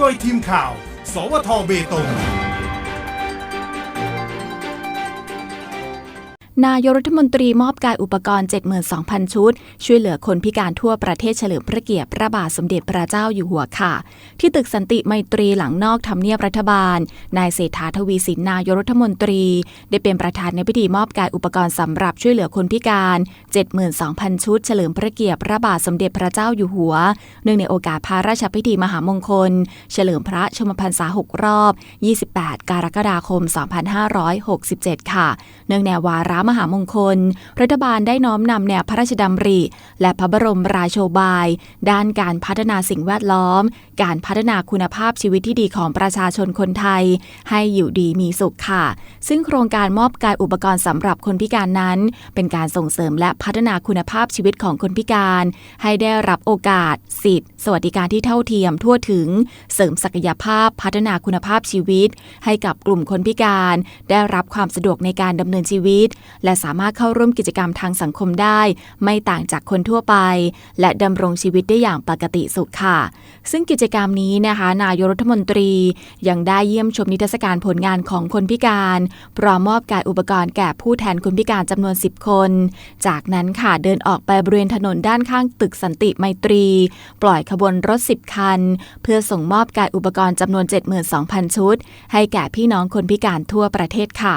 โดยทีมข่าว สวทเบตง นายกรัฐมนตรีมอบกายอุปกรณ์ 72,000 ชุด ช่วยเหลือคนพิการทั่วประเทศเฉลิมพระเกียรติพระบาทสมเด็จพระเจ้าอยู่หัวค่ะ ที่ตึกสันติไมตรีหลังนอกทำเนียบรัฐบาล นายเศรษฐาทวีสินนายกรัฐมนตรี ได้เป็นประธานในพิธีมอบกายอุปกรณ์สำหรับช่วยเหลือคนพิการ 72,000 ชุด เฉลิมพระเกียรติพระบาทสมเด็จพระเจ้าอยู่หัว เนื่องในโอกาสพระราชพิธีมหามงคล เฉลิมพระชมพรรษา 6 รอบ 28 กรกฎาคม 2567 ค่ะ เนื่องในวาระมหามงคล รัฐบาลได้น้อมนำแนวพระราชดำริ และพระบรมราโชบาย ด้านการพัฒนาสิ่งแวดล้อม การพัฒนาคุณภาพชีวิตที่ดีของประชาชนคนไทย ให้อยู่ดีมีสุขค่ะ ซึ่งโครงการมอบกายอุปกรณ์สำหรับคนพิการนั้น เป็นการส่งเสริมและพัฒนาคุณภาพชีวิตของคนพิการ ให้ได้รับโอกาส สิทธิสวัสดิการที่เท่าเทียมทั่วถึง เสริมศักยภาพพัฒนาคุณภาพชีวิต ให้กับกลุ่มคนพิการ ได้รับความสะดวกในการดำเนินชีวิตและสามารถเข้าร่วมกิจกรรมทางสังคมได้ ไม่ต่างจากคนทั่วไป และดำรงชีวิตได้อย่างปกติสุขค่ะ ซึ่งกิจกรรมนี้นะคะ นายรัฐมนตรียังได้เยี่ยมชมนิทรรศการผลงานของคนพิการพร้อมมอบกายอุปกรณ์แก่ผู้แทนคนพิการจำนวน 10 คน จากนั้นค่ะเดินออกไปบริเวณถนนด้านข้างตึกสันติไมตรี ปล่อยขบวนรถ 10 คัน เพื่อส่งมอบกายอุปกรณ์จำนวน 72,000 ชุด ให้แก่พี่น้องคนพิการทั่วประเทศค่ะ